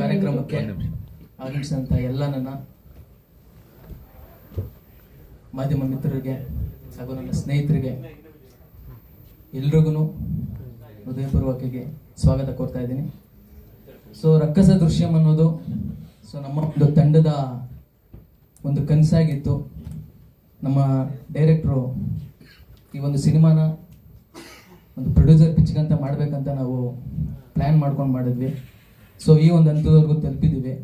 ಕಾರ್ಯಕ್ರಮಕ್ಕೆ ಆಗಮಿಸಿದಂತ ಎಲ್ಲ ನನ್ನ ಮಾಧ್ಯಮ ಮಿತ್ರರಿಗೆ ಹಾಗೂ ನನ್ನ ಸ್ನೇಹಿತರಿಗೆ ಎಲ್ರಿಗೂ ಹೃದಯಪೂರ್ವಕಗೆ ಸ್ವಾಗತ ಕೋರ್ತಾ ಇದ್ದೀನಿ. ಸೊ ರಕ್ಕಸ ದೃಶ್ಯಂ ಅನ್ನೋದು ಸೊ ನಮ್ಮ ಒಂದು ತಂಡದ ಒಂದು ಕನಸಾಗಿತ್ತು. ನಮ್ಮ ಡೈರೆಕ್ಟ್ರು ಈ ಒಂದು ಸಿನಿಮಾನ ಒಂದು ಪ್ರೊಡ್ಯೂಸರ್ ಪಿಚ್ಗಂತ ಮಾಡಬೇಕಂತ ನಾವು ಪ್ಲ್ಯಾನ್ ಮಾಡ್ಕೊಂಡು ಮಾಡಿದ್ವಿ. ಸೊ ಈ ಒಂದು ಹಂತದವರೆಗೂ ತಲುಪಿದ್ದೀವಿ.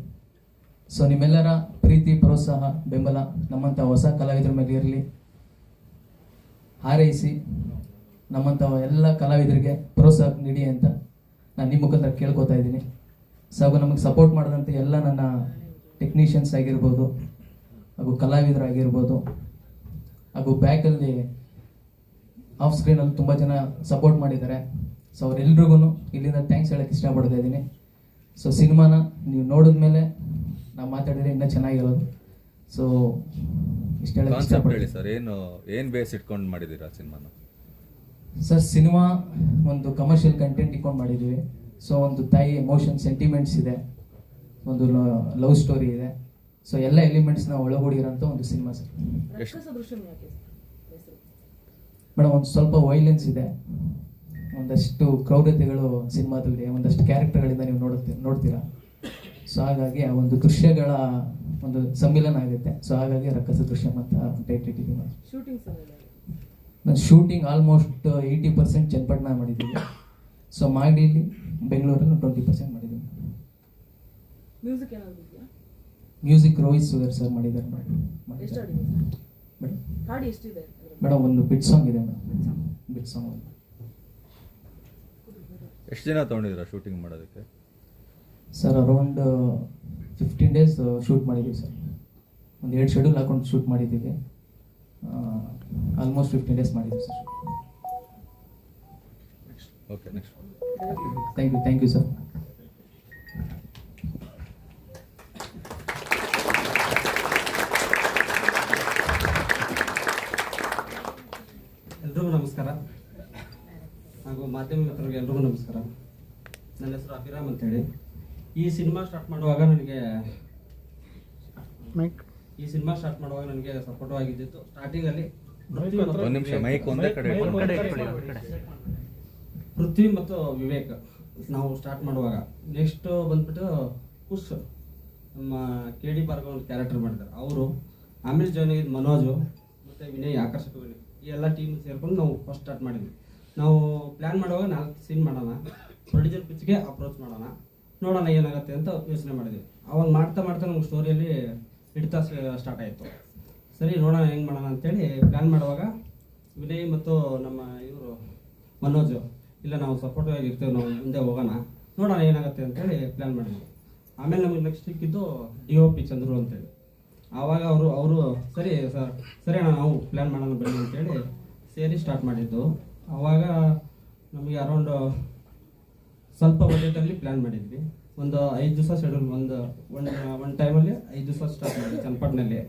ಸೊ ನಿಮ್ಮೆಲ್ಲರ ಪ್ರೀತಿ, ಪ್ರೋತ್ಸಾಹ, ಬೆಂಬಲ ನಮ್ಮಂಥ ಹೊಸ ಕಲಾವಿದರ ಮೇಲೆ ಇರಲಿ. ಹಾರೈಸಿ ನಮ್ಮಂಥ ಎಲ್ಲ ಕಲಾವಿದರಿಗೆ ಪ್ರೋತ್ಸಾಹ ನೀಡಿ ಅಂತ ನಾನು ನಿಮ್ಮ ಮುಖಾಂತರ ಕೇಳ್ಕೊತಾ ಇದ್ದೀನಿ. ಸೊ ಹಾಗೂ ನಮಗೆ ಸಪೋರ್ಟ್ ಮಾಡಿದಂಥ ಎಲ್ಲ ನನ್ನ ಟೆಕ್ನಿಷಿಯನ್ಸ್ ಆಗಿರ್ಬೋದು, ಹಾಗೂ ಕಲಾವಿದರಾಗಿರ್ಬೋದು, ಹಾಗೂ ಬ್ಯಾಕಲ್ಲಿ ಆಫ್ ಸ್ಕ್ರೀನಲ್ಲಿ ತುಂಬ ಜನ ಸಪೋರ್ಟ್ ಮಾಡಿದ್ದಾರೆ. ಸೊ ಅವರೆಲ್ರಿಗೂ ಇಲ್ಲಿಂದ ಥ್ಯಾಂಕ್ಸ್ ಹೇಳಕ್ಕೆ ಇಷ್ಟಪಡ್ತಾ ಇದ್ದೀನಿ. ಸೊ ಸಿನಿಮಾನ ನೀವು ನೋಡಿದ್ಮೇಲೆ ನಾವು ಮಾತಾಡಿದ್ರೆ ಇನ್ನೂ ಚೆನ್ನಾಗಿರೋದು ಸೊ ಇಷ್ಟ ಹೇಳಕ್ಕೆ ಕಾನ್ಸೆಪ್ಟ್ ಹೇಳಿ ಇಷ್ಟಪಡ್ತೀನಿ ಸರ್ ಏನು ಏನು ಬೇಸ್ ಇಟ್ಕೊಂಡು ಮಾಡಿದ್ದೀರಾ ಸಿನಿಮಾನ? ಸರ್ ಸಿನಿಮಾ ಒಂದು ಕಮರ್ಷಿಯಲ್ ಕಂಟೆಂಟ್ ಇಟ್ಕೊಂಡು ಮಾಡಿದ್ದೀವಿ. ಸೊ ಒಂದು ತಾಯಿ ಎಮೋಷನ್ ಸೆಂಟಿಮೆಂಟ್ಸ್ ಇದೆ. ಒಂದು ಲವ್ ಸ್ಟೋರಿ ಇದೆ. ಸೊ ಎಲ್ಲ ಎಲಿಮೆಂಟ್ಸ್ನ ಒಳಗೂಡಿರೋಂಥ ಒಂದು ಸಿನಿಮಾ ಸರ್ ಮೇಡಮ್ ಒಂದು ಸ್ವಲ್ಪ ವೈಲೆನ್ಸ್ ಇದೆ. ಒಂದಷ್ಟು ಕ್ರೌರ್ಯತೆಗಳು ಸಿನಿಮಾದಲ್ಲಿ ಒಂದಷ್ಟು ಕ್ಯಾರೆಕ್ಟರ್ಗಳಿಂದ ನೀವು ನೋಡುತ್ತೀರ ನೋಡ್ತೀರಾ? ಸೊ ಹಾಗಾಗಿ ಆ ಒಂದು ದೃಶ್ಯಗಳ ಒಂದು ಸಮ್ಮಿಲನ ಆಗುತ್ತೆ. ಸೊ ಹಾಗಾಗಿ ರಕ್ಕಸ ದೃಶ್ಯ ಅಂತ ಟೈಟ್ ಇಟ್ಟಿದ್ದೀವಿ ನಾನು shooting almost eighty percent Channapatna ಮಾಡಿದ್ದೀವಿ ಸೊ ಮಾಡಿಲಿ ಬೆಂಗಳೂರಲ್ಲಿ ಟ್ವೆಂಟಿ ಪರ್ಸೆಂಟ್ ಮಾಡಿದ್ದೀವಿ ಮ್ಯೂಸಿಕ್ ಮ್ಯೂಸಿಕ್ ರೋಹಿತ್ ಸುಗರ್ ಸರ್ ಮಾಡಿದ್ದಾರೆ ಎಷ್ಟು ಮೇಡಮ್ ಆಡಿದೆ ಮೇಡಮ್ ಹಾಡು ಎಷ್ಟಿದೆ ಮೇಡಮ್ ಒಂದು ಬಿಟ್ ಸಾಂಗ್ ಇದೆ ಮೇಡಮ್. Bit song. ಒಂದು. ಎಷ್ಟು ದಿನ ತೊಗೊಂಡಿದ್ದೀರಾ ಶೂಟಿಂಗ್ ಮಾಡೋದಕ್ಕೆ? Sir around fifteen days shoot ಮಾಡಿದ್ದೀವಿ ಸರ್. ಒಂದು ಎರಡು ಶೆಡ್ಯೂಲ್ ಹಾಕೊಂಡು ಶೂಟ್ ಮಾಡಿದ್ದೀವಿ ಆಲ್ಮೋಸ್ಟ್ ಫಿಫ್ಟೀನ್ ಡೇಸ್ ಮಾಡಿದ್ದೀವಿ sir. Okay next thank you thank you sir ಎಲ್ರಿಗೂ ನಮಸ್ಕಾರ ಹಾಗೂ ಮಾಧ್ಯಮ ಮಿತ್ರರಿಗೆ ಎಲ್ರಿಗೂ ನಮಸ್ಕಾರ. ನನ್ನ ಹೆಸರು ಅಭಿರಾಮ್ ಅಂತೇಳಿ. ಈ ಸಿನಿಮಾ ಸ್ಟಾರ್ಟ್ ಮಾಡುವಾಗ ನನಗೆ ಈ ಸಿನಿಮಾ ಸ್ಟಾರ್ಟ್ ಮಾಡುವಾಗ ನನಗೆ ಸಪೋರ್ಟ್ ಆಗಿದ್ದಿತ್ತು. ಸ್ಟಾರ್ಟಿಂಗಲ್ಲಿ ಅಲ್ಲಿ ನಿಮಿಷ ಮೈಕ್ ಒಂದೇ ಕಡೆ ಇಟ್ಕೊಳ್ಳಿ. ಪೃಥ್ವಿ ಮತ್ತು ವಿವೇಕ್ ನಾವು ಸ್ಟಾರ್ಟ್ ಮಾಡುವಾಗ. ನೆಕ್ಸ್ಟ್ ಬಂದ್ಬಿಟ್ಟು ಕುಶ್ ನಮ್ಮ ಕೆ ಡಿ ಭಾರ್ಗವ್ ಒಂದು ಕ್ಯಾರೆಕ್ಟರ್ ಮಾಡಿದ್ದಾರೆ. ಅವರು ಆಮೇಲೆ ಜಾಯ್ನ್ ಆಗಿದ್ದು ಮನೋಜು ಮತ್ತು ವಿನಯ್ ಆಕರ್ಷಕ ವಿನಯ್. ಈ ಎಲ್ಲ ಟೀಮ್ ಸೇರ್ಕೊಂಡು ನಾವು ಫಸ್ಟ್ ಸ್ಟಾರ್ಟ್ ಮಾಡಿದ್ವಿ. ನಾವು ಪ್ಲ್ಯಾನ್ ಮಾಡುವಾಗ ನಾಲ್ಕು ಸೀನ್ ಮಾಡೋಣ ಪ್ರೊಡ್ಯೂಸರ್ ಪಿಚ್ಗೆ ಅಪ್ರೋಚ್ ಮಾಡೋಣ, ನೋಡೋಣ ಏನಾಗುತ್ತೆ ಅಂತ ಯೋಚನೆ ಮಾಡಿದ್ವಿ. ಅವಾಗ ಮಾಡ್ತಾ ಮಾಡ್ತಾ ನಮ್ಗೆ ಸ್ಟೋರಿಯಲ್ಲಿ ಹಿಡಿತಾ ಸ್ಟಾರ್ಟ್ ಆಯಿತು. ಸರಿ, ನೋಡೋಣ ಹೆಂಗೆ ಮಾಡೋಣ ಅಂತೇಳಿ ಪ್ಲ್ಯಾನ್ ಮಾಡುವಾಗ ವಿನಯ್ ಮತ್ತು ನಮ್ಮ ಇವರು ಮನೋಜ್, ಇಲ್ಲ ನಾವು ಸಪೋರ್ಟಿವ್ ಆಗಿರ್ತೇವೆ ನಾವು ಮುಂದೆ ಹೋಗೋಣ, ನೋಡೋಣ ಏನಾಗುತ್ತೆ ಅಂತೇಳಿ ಪ್ಲ್ಯಾನ್ ಮಾಡಿದ್ವಿ. ಆಮೇಲೆ ನಮಗೆ ನೆಕ್ಸ್ಟ್ ಸಿಕ್ಕಿದ್ದು ಡಿ ಒ ಪಿ ಚಂದ್ರು ಅಂತೇಳಿ. ಆವಾಗ ಅವರು ಅವರು, ಸರಿ, ಸರ್, ಸರಿ ನಾವು ಪ್ಲ್ಯಾನ್ ಮಾಡೋಣ ಬನ್ನಿ ಅಂತೇಳಿ ಸೇರಿ ಸ್ಟಾರ್ಟ್ ಮಾಡಿದ್ದು. ಆವಾಗ ನಮಗೆ ಅರೌಂಡ್ ಸ್ವಲ್ಪ ಬಜೆಟಲ್ಲಿ ಪ್ಲ್ಯಾನ್ ಮಾಡಿದ್ವಿ. ಒಂದು ಐದು ದಿವಸ ಶೆಡ್ಯೂಲ್ ಒಂದು ಒಂದು ಒನ್ ಟೈಮಲ್ಲಿ ಐದು ದಿವಸ ಸ್ಟಾರ್ಟ್ ಮಾಡಿದ್ವಿ ಚನ್ನಪಟ್ಟಣದಲ್ಲಿ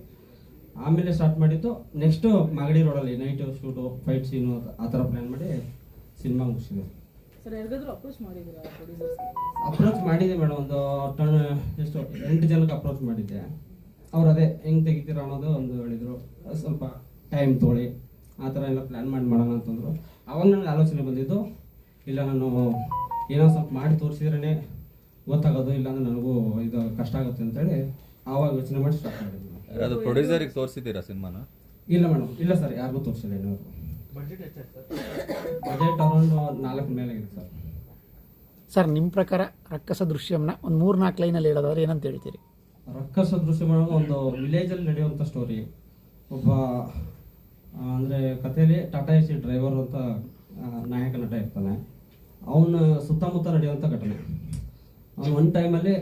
ಆಮೇಲೆ ಸ್ಟಾರ್ಟ್ ಮಾಡಿದ್ದು ನೆಕ್ಸ್ಟು ಮಾಗಡಿ ರೋಡಲ್ಲಿ ನೈಟ್ ಶೂಟು ಫೈಟ್ ಸೀನು ಆ ಥರ ಪ್ಲ್ಯಾನ್ ಮಾಡಿ ಸಿನಿಮಾ ಮುಗಿಸಿದ್ವಿ. ಅಪ್ರೋಚ್ ಮಾಡಿದ್ದೆ ಮೇಡಮ್ ಒಂದು ಟನ್ ಎಷ್ಟು ಎಂಟು ಜನಕ್ಕೆ ಅಪ್ರೋಚ್ ಮಾಡಿದ್ದೆ. ಅವ್ರು ಅದೇ ಹೆಂಗೆ ತೆಗಿತೀರ ಅನ್ನೋದು ಒಂದು ಹೇಳಿದರು. ಸ್ವಲ್ಪ ಟೈಮ್ ತೊಗೊಳ್ಳಿ ಆ ಥರ ಎಲ್ಲ ಪ್ಲ್ಯಾನ್ ಮಾಡಿ ಮಾಡೋಣ ಅಂತಂದರು. ಅವಾಗ ನನಗೆ ಆಲೋಚನೆ ಬಂದಿದ್ದು ಇಲ್ಲ ನಾನು ಏನೋ ಸ್ವಲ್ಪ ಮಾಡಿ ತೋರಿಸಿದ್ರೇ ಗೊತ್ತಾಗೋದು ಇಲ್ಲಾಂದ್ರೆ ನನಗೂ ಇದು ಕಷ್ಟ ಆಗುತ್ತೆ ಅಂತೇಳಿ ಆವಾಗ ಯೋಚನೆ ಮಾಡಿ ಸ್ಟಾರ್ಟ್ ಮಾಡಿದ್ವಿ. ಅದು ಪ್ರೊಡ್ಯೂಸರಿಗೆ ತೋರಿಸಿದ್ದೀರಾ ಸಿನಿಮಾನ? ಇಲ್ಲ ಮೇಡಮ್ ಇಲ್ಲ ಸರ್ ಯಾರಿಗೂ ತೋರಿಸಿಲ್ಲ ಇನ್ನೂ ಬಜೆಟ್ ಅರೌಂಡ್ ನಾಲ್ಕು ಮೇಲೆ ಇದೆ ಸರ್ ಸರ್ ನಿಮ್ಮ ಪ್ರಕಾರ ರಕ್ಕಸ ದೃಶ್ಯಂನ ಒಂದು ಮೂರು ನಾಲ್ಕು ಲೈನಲ್ಲಿ ಹೇಳೋದಾದ್ರೆ ಏನಂತ ಹೇಳ್ತೀರಿ? ರಕ್ಕಸ ದೃಶ್ಯ ಮಾಡೋದು ಒಂದು ವಿಲೇಜಲ್ಲಿ ನಡೆಯುವಂಥ ಸ್ಟೋರಿ ಒಬ್ಬ ಅಂದ್ರೆ ಕಥೆಯಲ್ಲಿ ಟಾಟಾ ಎಸಿ ಡ್ರೈವರ್ ಅಂತ ನಾಯಕ ನಟ ಇರ್ತಾನೆ. ಅವನ ಸುತ್ತಮುತ್ತ ನಡೆಯುವಂಥ ಘಟನೆ. ಅವನು ಒಂದು ಟೈಮಲ್ಲಿ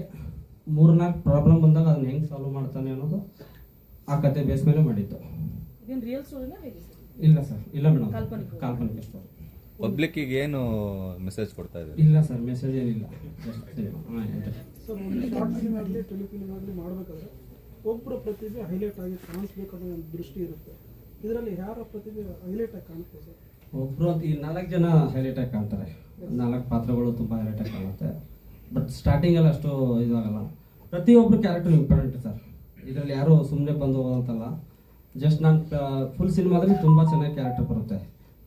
ಮೂರ್ನಾಲ್ಕು ಪ್ರಾಬ್ಲಮ್ ಬಂದಾಗ ಅದನ್ನ ಹೆಂಗೆ ಸಾಲ್ವ್ ಮಾಡ್ತಾನೆ ಅನ್ನೋದು ಆ ಕತೆ ಬೇಸ್ ಮೇಲೆ ಮಾಡಿತ್ತು ಇಲ್ಲ ಸರ್ ಇಲ್ಲ ಮೇಡಮ್ ಕಾಲ್ಪನಿಕ. ಕಾಲ್ಪನಿಕ ಸ್ಟೋರಿ ಪಬ್ಲಿಕ್ಕಿಗೆ ಏನು ಮೆಸೇಜ್ ಕೊಡ್ತಾ ಇದ್ದೀರಿ? ಇಲ್ಲ ಸರ್ ಮೆಸೇಜ್ ಏನಿಲ್ಲ. ಒಬ್ಬರ ಪ್ರತಿಭೆ ಹೈಲೈಟ್ ಆಗಿ ಕಾಣಿಸ್ಬೇಕನ್ನೋ ಒಂದು ದೃಷ್ಟಿ ಇರುತ್ತೆ. ಇದರಲ್ಲಿ ಯಾರ ಪ್ರತಿಭೆ ಹೈಲೈಟ್ ಆಗಿ ಕಾಣುತ್ತೆ ಸರ್? ಒಬ್ರು ಈ ನಾಲ್ಕು ಜನ ಹೈಲೈಟ್ ಆಗಿ ಕಾಣ್ತಾರೆ. ನಾಲ್ಕು ಪಾತ್ರಗಳು ತುಂಬ ಹೈಲೈಟ್ ಕಾಣುತ್ತೆ. ಬಟ್ ಸ್ಟಾರ್ಟಿಂಗಲ್ಲಿ ಅಷ್ಟು ಇದಾಗಲ್ಲ. ಪ್ರತಿಯೊಬ್ಬರು ಕ್ಯಾರೆಕ್ಟರ್ ಇಂಪಾರ್ಟೆಂಟ್ ಸರ್. ಇದರಲ್ಲಿ ಯಾರು ಸುಮ್ಮನೆ ಬಂದು ಅಂತಲ್ಲ ಜಸ್ಟ್ ನಾನು ಫುಲ್ ಸಿನಿಮಾದಲ್ಲಿ ತುಂಬ ಚೆನ್ನಾಗಿ ಕ್ಯಾರೆಕ್ಟರ್ ಬರುತ್ತೆ.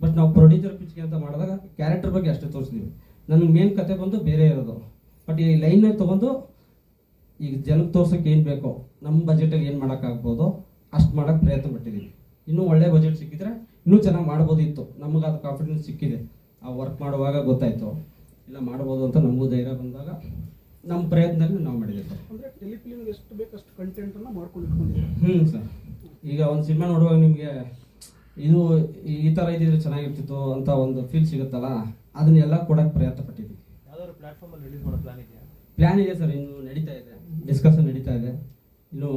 ಬಟ್ ನಾವು ಪ್ರೊಡ್ಯೂಸರ್ ಪಿಚ್ಗೆ ಅಂತ ಮಾಡಿದಾಗ ಕ್ಯಾರೆಕ್ಟರ್ ಬಗ್ಗೆ ಅಷ್ಟೇ ತೋರಿಸ್ತೀವಿ ನನಗೆ ಮೇನ್ ಕತೆ ಬಂದು ಬೇರೆ ಇರೋದು. ಬಟ್ ಈ ಲೈನೇ ತೊಗೊಂಡು ಈಗ ಜನಕ್ಕೆ ತೋರ್ಸೋಕೆ ಏನು ಬೇಕೋ ನಮ್ಮ ಬಜೆಟಲ್ಲಿ ಏನು ಮಾಡೋಕ್ಕಾಗ್ಬೋದು ಅಷ್ಟು ಮಾಡೋಕ್ಕೆ ಪ್ರಯತ್ನ ಪಟ್ಟಿದ್ದೀವಿ ಇನ್ನೂ ಒಳ್ಳೆ ಬಜೆಟ್ ಸಿಕ್ಕಿದ್ರೆ ಇನ್ನೂ ಚೆನ್ನಾಗಿ ಮಾಡ್ಬೋದಿತ್ತು. ನಮಗೆ ಅದು ಕಾನ್ಫಿಡೆನ್ಸ್ ಸಿಕ್ಕಿದೆ. ಆ ವರ್ಕ್ ಮಾಡುವಾಗ ಗೊತ್ತಾಯಿತು. ಇಲ್ಲ ಮಾಡ್ಬೋದು ಅಂತ ನಮಗೂ ಧೈರ್ಯ ಬಂದಾಗ ನಮ್ಮ ಪ್ರಯತ್ನದಲ್ಲಿ ನಾವು ಮಾಡಿದ್ವಿ ಸರ್. ಅಂದ್ರೆ ಟೆಲಿಫಿಲ್ಮ್ಗೆ ಎಷ್ಟು ಬೇಕಷ್ಟು ಕಂಟೆಂಟ್ ಅನ್ನ ಮಾಡ್ಕೊಂಡು ಹ್ಞೂ ಸರ್. ಈಗ ಒಂದು ಸಿನಿಮಾ ನೋಡುವಾಗ ನಿಮಗೆ ಇದು ಈ ಥರ ಇದ್ದಿದ್ರೆ ಚೆನ್ನಾಗಿರ್ತಿತ್ತು ಅಂತ ಒಂದು ಫೀಲ್ ಸಿಗುತ್ತಲ್ಲ ಅದನ್ನೆಲ್ಲ ಕೊಡೋಕ್ಕೆ ಪ್ರಯತ್ನ ಪಟ್ಟಿದ್ದೀವಿ ಯಾವ್ದಾದ್ರು ಪ್ಲಾಟ್ಫಾರ್ಮ್ ಅಲ್ಲಿ ರಿಲೀಸ್ ಮಾಡೋ ಪ್ಲಾನ್ ಇದೆಯಾ? ಪ್ಲ್ಯಾನ್ ಇದೆ ಸರ್ ಇನ್ನು ನಡೀತಾ ಇದೆ. ಡಿಸ್ಕಷನ್ ನಡೀತಾ ಇದೆ. ಇನ್ನು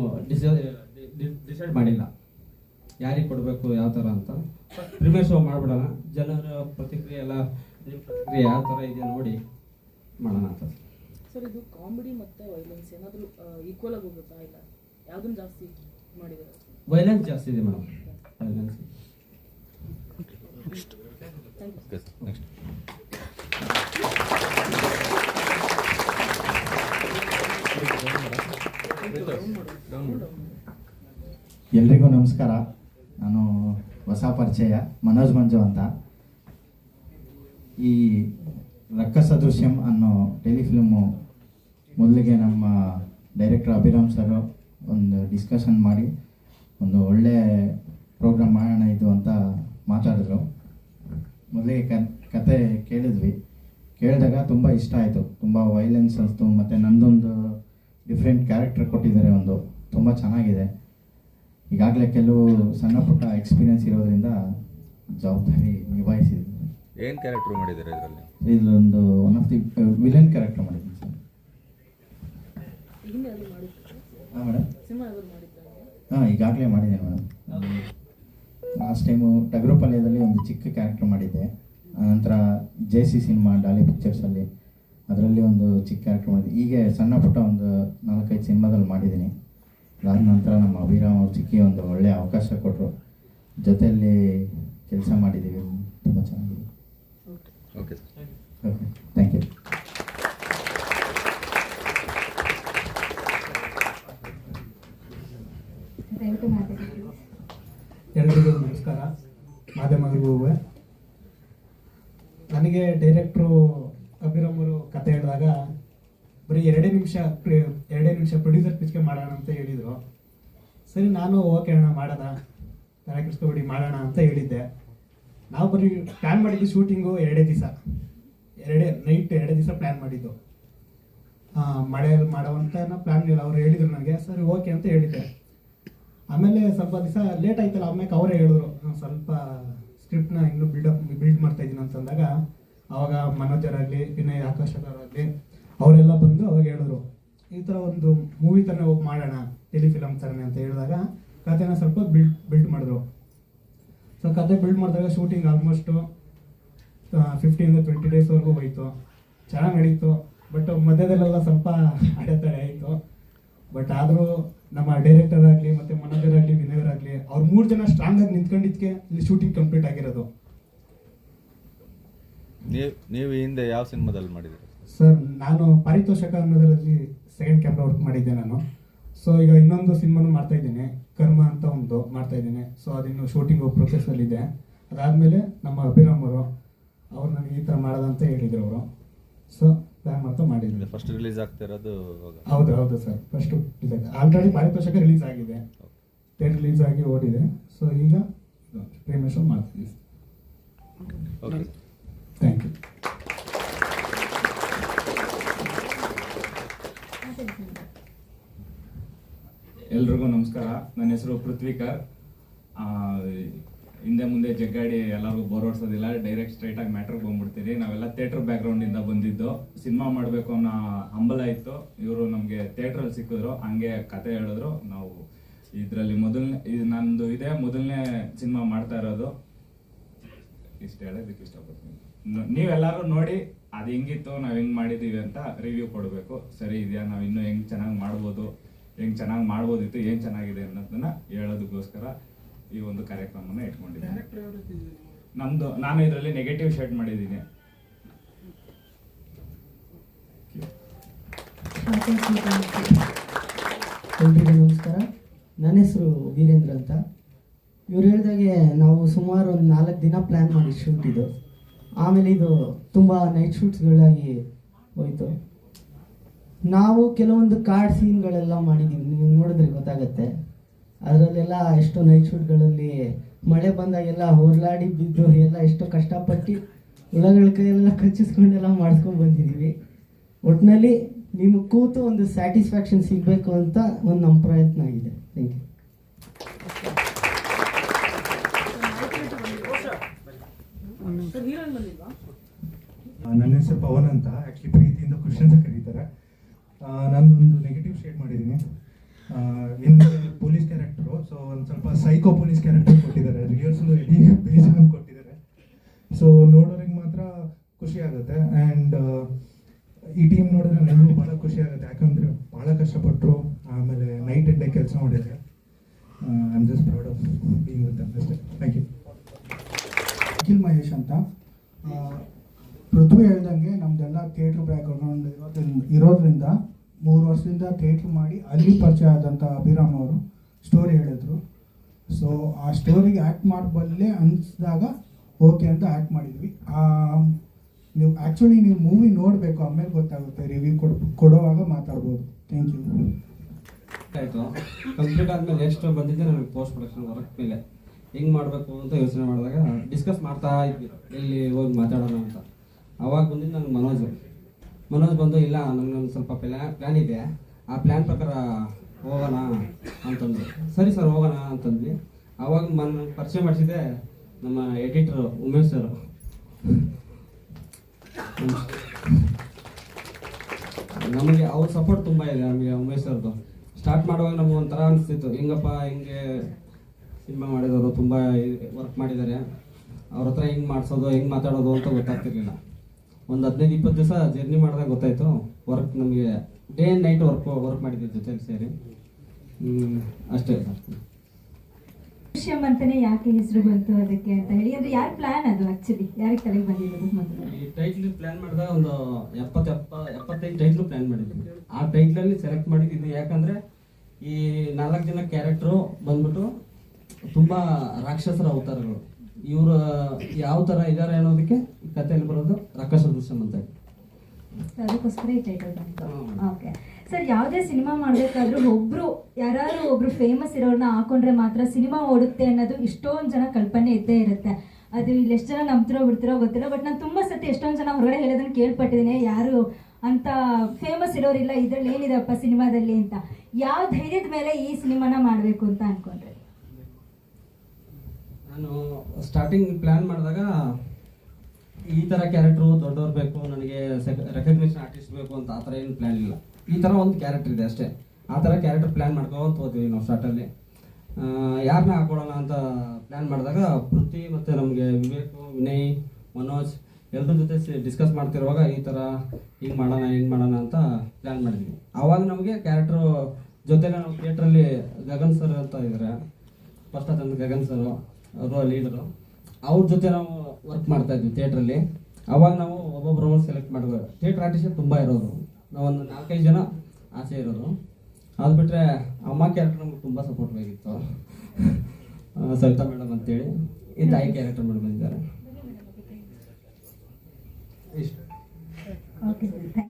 ಡಿಸೈಡ್ ಮಾಡಿಲ್ಲ. ಯಾರಿಗೆ ಕೊಡಬೇಕು ಯಾವ ಥರ ಅಂತ. ಪ್ರಿಮಿಯರ್ ಶೋ ಮಾಡಿಬಿಡೋಣ. ಜನರ ಪ್ರತಿಕ್ರಿಯೆ ಎಲ್ಲ ನಿಮ್ಮ ಪ್ರತಿಕ್ರಿಯೆ ಯಾವ ಥರ ಇದೆ ನೋಡಿ ಮಾಡೋಣ ಅಂತ. ಸರ್ ಇದು ಕಾಮಿಡಿ ಮತ್ತು ವೈಲೆನ್ಸ್ ಏನಾದರೂ ಈಕ್ವಲ್ ಆಗಿ ಹೋಗುತ್ತಾ ಇಲ್ಲ? ಯಾವುದನ್ನು ಜಾಸ್ತಿ ಮಾಡಿದ್ದಾರೆ? ವೈಲೆನ್ಸ್ ಜಾಸ್ತಿ ಇದೆ ಮೇಡಮ್. ವೈಲೆನ್ಸ್ ಓಕೆ ನೆಕ್ಸ್ಟ್ ಎಲ್ರಿಗೂ ನಮಸ್ಕಾರ. ಹೊಸ ಪರಿಚಯ, ಮನೋಜ್ ಮಂಜು ಅಂತ. ಈ ರಕ್ಕ ಸದೃಶ್ಯಂ ಅನ್ನೋ ಟೆಲಿಫಿಲ್ಮು ಮೊದಲಿಗೆ ನಮ್ಮ ಡೈರೆಕ್ಟರ್ ಅಭಿರಾಮ್ ಸರ್ ಒಂದು ಡಿಸ್ಕಷನ್ ಮಾಡಿ, ಒಂದು ಒಳ್ಳೆ ಪ್ರೋಗ್ರಾಮ್ ಮಾಡೋಣ ಇದು ಅಂತ ಮಾತಾಡಿದ್ರು. ಮೊದಲಿಗೆ ಕತೆ ಕೇಳಿದ್ವಿ. ಕೇಳಿದಾಗ ತುಂಬ ಇಷ್ಟ ಆಯಿತು. ತುಂಬ ವೈಲೆನ್ಸ್ ಅನಿಸ್ತು ಮತ್ತು ನಂದೊಂದು ಡಿಫ್ರೆಂಟ್ ಕ್ಯಾರೆಕ್ಟರ್ ಕೊಟ್ಟಿದ್ದಾರೆ ಒಂದು. ತುಂಬ ಚೆನ್ನಾಗಿದೆ. ಈಗಾಗಲೇ ಕೆಲವು ಸಣ್ಣ ಪುಟ್ಟ ಎಕ್ಸ್ಪೀರಿಯನ್ಸ್ ಇರೋದ್ರಿಂದ ಜವಾಬ್ದಾರಿ ನಿಭಾಯಿಸಿದ್ದೀನಿ ಏನು ಕ್ಯಾರೆಕ್ಟರ್ ಮಾಡಿದ್ದಾರೆ ಇದರಲ್ಲಿ? ಇದೊಂದು one of the villain character ಮಾಡಿದ್ದೀನಿ ಸರ್. ಹಾಂ ಮೇಡಮ್ ಹಾಂ ಈಗಾಗಲೇ ಮಾಡಿದ್ದೇನೆ ಮೇಡಮ್ ಲಾಸ್ಟ್ ಟೈಮು ಟಗರುಪಾಳ್ಯದಲ್ಲಿ ಒಂದು ಚಿಕ್ಕ ಕ್ಯಾರೆಕ್ಟರ್ ಮಾಡಿದ್ದೆ. ಆನಂತರ ಜೆ ಸಿ ಸಿನಿಮಾ ಡಾಲಿ ಪಿಕ್ಚರ್ಸಲ್ಲಿ ಅದರಲ್ಲಿ ಒಂದು ಚಿಕ್ಕ ಕ್ಯಾರೆಕ್ಟರ್ ಮಾಡಿದ್ದೆ. ಹೀಗೆ ಸಣ್ಣ ಪುಟ್ಟ ಒಂದು ನಾಲ್ಕೈದು ಸಿನಿಮಾದಲ್ಲಿ ಮಾಡಿದ್ದೀನಿ. ಅದಾದ ನಂತರ ನಮ್ಮ ಅಭಿರಾಮ್ ಅವ್ರು ಸಿಕ್ಕಿ ಒಂದು ಒಳ್ಳೆಯ ಅವಕಾಶ ಕೊಟ್ಟರು ಜೊತೆಯಲ್ಲಿ ಕೆಲಸ ಮಾಡಿದ್ದೀವಿ. ತುಂಬ ಚೆನ್ನಾಗಿದೆ. Okay sir okay thank you ಎಲ್ರಿಗೂ ನಮಸ್ಕಾರ. ಮಾಧ್ಯಮಗಳಿಗೂ ನನಗೆ ಡೈರೆಕ್ಟ್ರು ಅಭಿರಾಮ್ ಅವರು ಕತೆ ಹೇಳಿದಾಗ ಬರೀ ಎರಡೇ ನಿಮಿಷ ನಿಮಿಷ ಪ್ರೊಡ್ಯೂಸರ್ ಪಿಚ್ಗೆ ಮಾಡೋಣ ಅಂತ ಹೇಳಿದರು. ಸರಿ, ನಾನು ಓಕೆ ಅಣ್ಣ ಮಾಡೋಣ ತಲೆ ಕೆಡಿಸ್ಕೊಬೇಡಿ, ಮಾಡೋಣ ಅಂತ ಹೇಳಿದ್ದೆ. ನಾವು ಬರೀ ಪ್ಲ್ಯಾನ್ ಮಾಡಿದ್ದು ಶೂಟಿಂಗು ಎರಡೇ ದಿವಸ. ಎರಡೇ ನೈಟ್ ಎರಡೇ ದಿವಸ ಪ್ಲ್ಯಾನ್ ಮಾಡಿದ್ದು. ಮಳೆಯಲ್ಲಿ ಮಾಡೋವಂಥ ಪ್ಲ್ಯಾನ್ ಇಲ್ಲ, ಅವ್ರು ಹೇಳಿದರು ನನಗೆ. ಸರಿ, ಓಕೆ ಅಂತ ಹೇಳಿದ್ದೆ. ಆಮೇಲೆ ಸ್ವಲ್ಪ ದಿವಸ ಲೇಟ್ ಆಯ್ತಲ್ಲ ಆಮೇಲೆ ಅವರೇ ಹೇಳಿದ್ರು. "ನಾನ್ ಸ್ವಲ್ಪ ಸ್ಕ್ರಿಪ್ಟ್ನ ಇನ್ನೂ ಬಿಲ್ಡಪ್ ಬಿಲ್ಡ್ ಮಾಡ್ತಾ ಇದ್ದೀನಿ ಅಂತಂದಾಗ, ಅವಾಗ ಮನೋಜರಾಗಲಿ ವಿನಯ್, ಆಕಾಶ್ ಅವರಾಗಲಿ ಅವರೆಲ್ಲ ಬಂದು ಅವಾಗ ಹೇಳಿದ್ರು. ಈ ಥರ ಒಂದು ಮೂವಿ ಥರನೇ ಹೋಗಿ ಮಾಡೋಣ ಟೆಲಿಫಿಲಮ್ ಥರನೇ ಅಂತ ಹೇಳಿದಾಗ ಕತೆನ ಸ್ವಲ್ಪ ಬಿಲ್ಡ್ ಬಿಲ್ಡ್ ಮಾಡಿದ್ರು. ಸೊ ಕತೆ ಬಿಲ್ಡ್ ಮಾಡಿದಾಗ ಶೂಟಿಂಗ್ ಆಲ್ಮೋಸ್ಟು ಫಿಫ್ಟಿಯಿಂದ ಟ್ವೆಂಟಿ ಡೇಸ್ವರೆಗೂ ಹೋಯಿತು. ಚೆನ್ನಾಗಿ ನಡೀತು. ಬಟ್ ಮಧ್ಯದಲ್ಲೆಲ್ಲ ಸ್ವಲ್ಪ ಅಡೆತಡೆ ಆಯಿತು. ಬಟ್ ಆದರೂ ನಮ್ಮ ಡೈರೆಕ್ಟರ್ ಆಗಲಿ ಮತ್ತು ಮನೋಜರ್ ಆಗಲಿ ವಿನಯರ್ ಆಗಲಿ ಅವ್ರು ಮೂರು ಜನ ಸ್ಟ್ರಾಂಗ್ ಆಗಿ ನಿಂತ್ಕೊಂಡಿದ್ದಕ್ಕೆ ಇಲ್ಲಿ ಶೂಟಿಂಗ್ ಕಂಪ್ಲೀಟ್ ಆಗಿರೋದು. ನೀವು ನೀವು ಹಿಂದೆ ಯಾವ ಸಿನಿಮಾದಲ್ಲಿ ಮಾಡಿದ್ದೀರಿ? ಸರ್ ನಾನು ಪಾರಿತೋಷಕ ಅನ್ನೋದರಲ್ಲಿ ಸೆಕೆಂಡ್ ಕ್ಯಾಮ್ರಾ ವರ್ಕ್ ಮಾಡಿದ್ದೆ ನಾನು. ಸೊ ಈಗ ಇನ್ನೊಂದು ಸಿನಿಮಾನು ಮಾಡ್ತಾ ಇದ್ದೇನೆ. ಕರ್ಮ ಅಂತ ಒಂದು ಮಾಡ್ತಾ ಇದ್ದೇನೆ. ಸೊ ಅದಿನ್ನು ಶೂಟಿಂಗ್ ಇದೆ. ಅದಾದಮೇಲೆ ನಮ್ಮ ಅಭಿರಾಮ್ ಅವರು ಅವ್ರು ನನಗೆ ಈ ಥರ ಮಾಡೋದಂತ ಹೇಳಿದ್ರು ಅವರು. ಸೊ ಪ್ಲ್ಯಾನ್ ಮಾಡ್ತಾ ಮಾಡಿದ್ರು ಫಸ್ಟ್ ರಿಲೀಸ್ ಆಗ್ತಿರೋದು ಇರೋದು ಹೌದು ಹೌದು ಸರ್ ಫಸ್ಟ್ ಆಲ್ರೆಡಿ ಪಾರಿತೋಷಕ ರಿಲೀಸ್ ಆಗಿದೆ. ಟೆನ್ ರಿಲೀಸ್ ಆಗಿ ಓಡಿದೆ. ಸೊ ಈಗ ಪ್ರೀಮಿಯರ್ ಶೋ ಮಾಡ್ತಿದ್ದೀವಿ ಓಕೆ ಥ್ಯಾಂಕ್ ಯು ಎಲ್ರಿಗೂ ನಮಸ್ಕಾರ. ನನ್ನ ಹೆಸರು ಪೃಥ್ವಿಕರ್ ಹಿಂದೆ ಮುಂದೆ ಜಗ್ಗಾಡಿ ಎಲ್ಲರಿಗೂ ಬೋರ್ ಹೊಡ್ಸೋದಿಲ್ಲ. ಡೈರೆಕ್ಟ್ ಸ್ಟ್ರೈಟ್ ಆಗಿ ಮ್ಯಾಟ್ರಿಗೆ ಬಂದ್ಬಿಡ್ತೀನಿ. ನಾವೆಲ್ಲ ಥಿಯೇಟರ್ ಬ್ಯಾಕ್ಗ್ರೌಂಡ್ ಇಂದ ಬಂದಿದ್ದು. ಸಿನಿಮಾ ಮಾಡಬೇಕು ಅನ್ನೋ ಹಂಬಲ ಇತ್ತು. ಇವರು ನಮಗೆ ಥಿಯೇಟ್ರಲ್ಲಿ ಸಿಕ್ಕಿದ್ರು. ಹಂಗೆ ಕತೆ ಹೇಳಿದ್ರು. ನಾವು ಇದರಲ್ಲಿ ಮೊದಲನೇ ಇದು ನಂದು ಇದೆ. ಮೊದಲನೇ ಸಿನಿಮಾ ಮಾಡ್ತಾ ಇರೋದು. ಇಷ್ಟ ಹೇಳೋದಕ್ಕೆ ಇಷ್ಟಪಡ್ತೀನಿ. ನೀವೆಲ್ಲರೂ ನೋಡಿ, ಅದು ಹೆಂಗಿತ್ತು ನಾವು ಹೆಂಗೆ ಮಾಡಿದ್ದೀವಿ ಅಂತ ರಿವ್ಯೂ ಕೊಡಬೇಕು. ಸರಿ ಇದೆಯಾ? ನಾವು ಇನ್ನೂ ಹೆಂಗೆ ಚೆನ್ನಾಗಿ ಮಾಡ್ಬೋದು? ಹೆಂಗೆ ಚೆನ್ನಾಗಿ ಮಾಡ್ಬೋದಿತ್ತು ಏನು ಚೆನ್ನಾಗಿದೆ ಅನ್ನೋದನ್ನ ಹೇಳೋದಕ್ಕೋಸ್ಕರ ಈ ಒಂದು ಕಾರ್ಯಕ್ರಮನ ಇಟ್ಕೊಂಡಿದ್ದೀನಿ. ನಮ್ಮದು ನಾನು ಇದರಲ್ಲಿ ನೆಗೆಟಿವ್ ಶರ್ಟ್ ಮಾಡಿದ್ದೀನಿ. ಎಲ್ರಿಗೂ ನಮಸ್ಕಾರ. ನನ್ನ ಹೆಸರು ವೀರೇಂದ್ರ ಅಂತ. ಇವ್ರು ಹೇಳಿದಾಗೆ ನಾವು ಸುಮಾರು ಒಂದು ನಾಲ್ಕು ದಿನ ಪ್ಲ್ಯಾನ್ ಮಾಡಿ ಶೂಟ್ ಇದು. ಆಮೇಲೆ ಇದು ತುಂಬ ನೈಟ್ ಶೂಟ್ಸ್ಗಳಾಗಿ ಹೋಯಿತು. ನಾವು ಕೆಲವೊಂದು ಕಾರ್ಡ್ ಸೀನ್ಗಳೆಲ್ಲ ಮಾಡಿದ್ದೀವಿ ನೀವು ನೋಡಿದ್ರೆ ಗೊತ್ತಾಗುತ್ತೆ. ಅದರಲ್ಲೆಲ್ಲ ಎಷ್ಟೋ ನೈಟ್ ಶೂಟ್ಗಳಲ್ಲಿ ಮಳೆ ಬಂದಾಗೆಲ್ಲ ಹೊರಲಾಡಿ ಬಿದ್ದು ಎಲ್ಲ ಎಷ್ಟೋ ಕಷ್ಟಪಟ್ಟು ಹುಳಗಳ ಕೈಯೆಲ್ಲ ಕಚ್ಚಿಸ್ಕೊಂಡೆಲ್ಲ ಮಾಡಿಸ್ಕೊಂಡು ಬಂದಿದ್ದೀವಿ ಒಟ್ಟಿನಲ್ಲಿ ನಿಮಗೆ ಕೂತು ಒಂದು ಸ್ಯಾಟಿಸ್ಫ್ಯಾಕ್ಷನ್ ಸಿಗಬೇಕು ಅಂತ ಒಂದು ನಮ್ಮ ಪ್ರಯತ್ನ ಆಗಿದೆ. ಥ್ಯಾಂಕ್ ಯು ನನ್ನ ಹೆಸರು ಪವನ್ ಅಂತ. ಆ್ಯಕ್ಚುಲಿ ಪ್ರೀತಿಯಿಂದ ಖುಷಿ ಅಂತ ಕರೀತಾರೆ. ಆ, ನಂದೊಂದು ನೆಗೆಟಿವ್ ಶೇಡ್ ಮಾಡಿದ್ದೀನಿ. ಹಿಂದೆ ಪೊಲೀಸ್ ಕ್ಯಾರೆಕ್ಟರು ಸೊ ಒಂದು ಸ್ವಲ್ಪ ಸೈಕೋ ಪೊಲೀಸ್ ಕ್ಯಾರೆಕ್ಟರ್ ಕೊಟ್ಟಿದ್ದಾರೆ. ರಿಹರ್ಸಲ್ ಎಲ್ಲಿ ಬೇಜಾನ್ ಕೊಟ್ಟಿದ್ದಾರೆ. ಸೊ ನೋಡೋರಿಗೆ ಮಾತ್ರ ಖುಷಿ ಆಗುತ್ತೆ. ಆ್ಯಂಡ್ ಈ ಟೀಮ್ ನೋಡಿದ್ರೆ ನನಗೂ ಭಾಳ ಖುಷಿ ಆಗುತ್ತೆ. ಯಾಕಂದರೆ ಭಾಳ ಕಷ್ಟಪಟ್ಟರು ಆಮೇಲೆ ನೈಟ್ ಆ್ಯಂಡ್ ಡೇ ಕೆಲಸ ಮಾಡಿದ್ದಾರೆ I am just proud of being with ಅಷ್ಟೇ. ಥ್ಯಾಂಕ್ ಯು ಅಖಿಲ್ ಮಹೇಶ್ ಅಂತ. ಪೃಥ್ವಿ ಹೇಳ್ದಂಗೆ ನಮ್ದೆಲ್ಲ ಥಿಯೇಟ್ರ್ ಬ್ಯಾಕ್ಗ್ರೌಂಡ್ ಇರೋದ್ರಿಂದ ಇರೋದ್ರಿಂದ ಮೂರು ವರ್ಷದಿಂದ ಥಿಯೇಟ್ರ್ ಮಾಡಿ ಅಲ್ಲಿ ಪರಿಚಯ ಆದಂಥ ಅಭಿರಾಮ್ ಅವರು ಸ್ಟೋರಿ ಹೇಳಿದ್ರು. ಸೊ ಆ ಸ್ಟೋರಿಗೆ ಆ್ಯಕ್ಟ್ ಮಾಡಬಲ್ಲೆ ಅನಿಸಿದಾಗ ಓಕೆ ಅಂತ ಆ್ಯಕ್ಟ್ ಮಾಡಿದ್ವಿ. ನೀವು ಆ್ಯಕ್ಚುಲಿ ನೀವು ಮೂವಿ ನೋಡಬೇಕು ಆಮೇಲೆ ಗೊತ್ತಾಗುತ್ತೆ, ರಿವ್ಯೂ ಕೊಡ್, ಕೊಡುವಾಗ ಮಾತಾಡ್ಬೋದು. ಥ್ಯಾಂಕ್ ಯು ಆಯಿತು. ಕಂಪ್ಲೀಟ್ ಆದಮೇಲೆ ಎಷ್ಟು ಬಂದಿದ್ದೆ ನಮಗೆ ಪೋಸ್ಟ್ ಪ್ರೊಡಕ್ಷನ್ ವರ್ಕ್ ಮೇಲೆ. ಹೆಂಗೆ ಮಾಡಬೇಕು ಅಂತ ಯೋಚನೆ ಮಾಡಿದಾಗ ಡಿಸ್ಕಸ್ ಮಾಡ್ತಾ ಇದ್ವಿ ಎಲ್ಲಿ ಹೋಗಿ ಮಾತಾಡೋಣ ಅಂತ. ಅವಾಗ ಬಂದಿದ್ದು ನನಗೆ ಮನೋಜ್. ಮನೋಜ್ ಬಂದು, ಇಲ್ಲ ನನಗೊಂದು ಸ್ವಲ್ಪ ಪ್ಲಾನ್ ಪ್ಲ್ಯಾನ್ ಇದೆ. ಆ ಪ್ಲ್ಯಾನ್ ಪ್ರಕಾರ ಹೋಗೋಣ ಅಂತಂದ್ರು ಸರಿ ಸರ್ ಹೋಗೋಣ ಅಂತಂದ್ವಿ. ಅವಾಗ ಮನ್, ಪರಿಚಯ ಮಾಡಿಸಿದೆ ನಮ್ಮ ಎಡಿಟರು ಉಮೇಶ್ ಸರ್ ನಮಗೆ ಅವ್ರ ಸಪೋರ್ಟ್ ತುಂಬ ಇದೆ ನಮಗೆ ಉಮೇಶ್ ಸರ್ದು. ಸ್ಟಾರ್ಟ್ ಮಾಡುವಾಗ ನಮ್ಗೆ ಒಂಥರ ಅನಿಸ್ತಿತ್ತು. ಹೆಂಗಪ್ಪ, ಹಿಂಗೆ ಸಿನಿಮಾ ಮಾಡಿದವರು ತುಂಬ ವರ್ಕ್ ಮಾಡಿದ್ದಾರೆ. ಅವ್ರ ಹತ್ರ ಹೆಂಗೆ ಮಾಡಿಸೋದು, ಹೆಂಗೆ ಮಾತಾಡೋದು ಅಂತ ಗೊತ್ತಾಗ್ತಿರ್ಲಿಲ್ಲ. ಒಂದು ಹದಿನೈದು ಇಪ್ಪತ್ತು ದಿವಸ ಜರ್ನಿ ಮಾಡಿದಾಗ ಗೊತ್ತಾಯಿತು. ವರ್ಕ್ ನಮಗೆ day and night work work ಮಾಡಿದ್ವಿ ಜೊತೆಲಿ ಸೇರಿ. ಅಷ್ಟೇ. ಸರ್ ಅಂತಾನೆ ಯಾಕೆ ಹೆಸರು ಬಂತು ಅದಕ್ಕೆ ಅಂತ ಹೇಳಿ. ಅಂದ್ರೆ ಯಾರು ಪ್ಲಾನ್ ಅದು ಆಕ್ಚುಲಿ ಯಾರಿಗೆ ತಲೆಗೆ ಬಂದಿರೋದು ಮೊದಲು? ಈ ಟೈಟ್ಲ್ ಪ್ಲಾನ್ ಮಾಡಿದಾಗ ಒಂದು ಎಪ್ಪತ್ತು ಎಪ್ಪ ಎಪ್ಪತ್ತೈದು ಟೈಟ್ಲು ಪ್ಲಾನ್ ಮಾಡಿದ್ವಿ. ಆ ಟೈಟ್ಲಲ್ಲಿ ಸೆಲೆಕ್ಟ್ ಮಾಡಿದ್ದು ಯಾಕಂದ್ರೆ ಈ ನಾಲ್ಕು ಜನ ಕ್ಯಾರೆಕ್ಟ್ರು ಬಂದ್ಬಿಟ್ಟು ತುಂಬ ರಾಕ್ಷಸರ ಅವತಾರಗಳು. ಇವರು ಯಾವ ಥರ ಇದ್ದಾರೆ ಅನ್ನೋದಕ್ಕೆ ಹೇಳಿ. ಅದಕ್ಕೋಸ್ಕರ ಈ ಟೈಟಲ್ ಬಂತು. ಓಕೆ ಸರ್ ಯಾವುದೇ ಸಿನಿಮಾ ಮಾಡಬೇಕಾದ್ರೂ ಒಬ್ರು ಯಾರು ಒಬ್ರು ಫೇಮಸ್ ಇರೋರನ್ನ ಹಾಕೊಂಡ್ರೆ ಮಾತ್ರ ಸಿನಿಮಾ ಓಡುತ್ತೆ ಅನ್ನೋದು ಇಷ್ಟೊಂದು ಜನ ಕಲ್ಪನೆ ಇದ್ದೇ ಇರುತ್ತೆ. ಅದು ಇಲ್ಲಿ ಎಷ್ಟು ಜನ ನಂಬ್ತಿರೋ ಬಿಡ್ತಿರೋ ಗೊತ್ತಿಲ್ಲ ಬಟ್ ನಾನು ತುಂಬ ಸತಿ ಎಷ್ಟೊಂದು ಜನ ಹೊರಗಡೆ ಹೇಳೋದನ್ನ ಕೇಳ್ಪಟ್ಟಿದ್ದೀನಿ. ಯಾರು ಅಂತ ಫೇಮಸ್ ಇರೋರಿಲ್ಲ ಇದರಲ್ಲಿ ಏನಿದೆಪ್ಪ ಸಿನಿಮಾದಲ್ಲಿ ಅಂತ. ಯಾವ ಧೈರ್ಯದ ಮೇಲೆ ಈ ಸಿನಿಮಾನ ಮಾಡಬೇಕು ಅಂತ ಅನ್ಕೊಂಡ್ರೆ? ನಾನು ಸ್ಟಾರ್ಟಿಂಗ್ ಪ್ಲ್ಯಾನ್ ಮಾಡಿದಾಗ ಈ ತರ ಕ್ಯಾರೆಕ್ಟರ್ ದೊಡ್ಡವ್ರು ಬೇಕು, ನನಗೆ ರೆಕಗ್ನೇಷನ್ ಆರ್ಟಿಸ್ಟ್ ಬೇಕು ಅಂತ ಆ ಥರ ಏನು ಪ್ಲಾನ್ ಇಲ್ಲ. ಈ ತರ ಒಂದು ಕ್ಯಾರೆಕ್ಟರ್ ಇದೆ ಅಷ್ಟೇ. ಆ ಥರ ಕ್ಯಾರೆಕ್ಟರ್ ಪ್ಲಾನ್ ಮಾಡ್ಕೊಂತ ಹೋದ್ವಿ ನಾವು ಸ್ಟಾರ್ಟಲ್ಲಿ ಯಾರನ್ನ ಹಾಕೊಳ್ಳೋಣ ಅಂತ ಪ್ಲಾನ್ ಮಾಡಿದಾಗ ಪೃಥ್ವಿ ಮತ್ತು ನಮಗೆ ವಿವೇಕ್, ವಿನಯ್, ಮನೋಜ್ ಎಲ್ಲರ ಜೊತೆ ಡಿಸ್ಕಸ್ ಮಾಡ್ತಿರುವಾಗ ಈ ಥರ ಹಿಂಗೆ ಮಾಡೋಣ ಹಿಂಗೆ ಮಾಡೋಣ ಅಂತ ಪ್ಲ್ಯಾನ್ ಮಾಡಿದ್ವಿ. ಆವಾಗ ನಮಗೆ ಕ್ಯಾರೆಕ್ಟ್ರು ಜೊತೆಗೆ ನಾವು ಥಿಯೇಟ್ರಲ್ಲಿ ಗಗನ್ ಸರ್ ಅಂತ ಇದ್ದಾರೆ ಫಸ್ಟ್ ಅದಂತ ಗಗನ್ ಸರ್ ಅವರು ಲೀಡರು ಅವ್ರ ಜೊತೆ ನಾವು ವರ್ಕ್ ಮಾಡ್ತಾ ಇದ್ವಿ ಥಿಯೇಟ್ರಲ್ಲಿ ಅವಾಗ ನಾವು ಒಬ್ಬೊಬ್ಬರು ಸೆಲೆಕ್ಟ್ ಮಾಡ್ಬೋದು ಥಿಯೇಟ್ರ್ ಆರ್ಟಿಸ್ಟ್ ತುಂಬ ಇರೋರು. ನಾವೊಂದು ನಾಲ್ಕೈದು ಜನ ಆಸೆ ಇರೋರು. ಅದು ಬಿಟ್ಟರೆ ಅಮ್ಮ ಕ್ಯಾರೆಕ್ಟರ್ ನಮ್ಗೆ ತುಂಬ ಸಪೋರ್ಟ್ ಬೇಕಿತ್ತು ಆ, ಸವಿತಾ ಮೇಡಮ್ ಅಂತೇಳಿ. ಈ ತಾಯಿ ಕ್ಯಾರೆಕ್ಟರ್ ಮೇಡಮ್ ಇದ್ದಾರೆ. ಇಷ್ಟು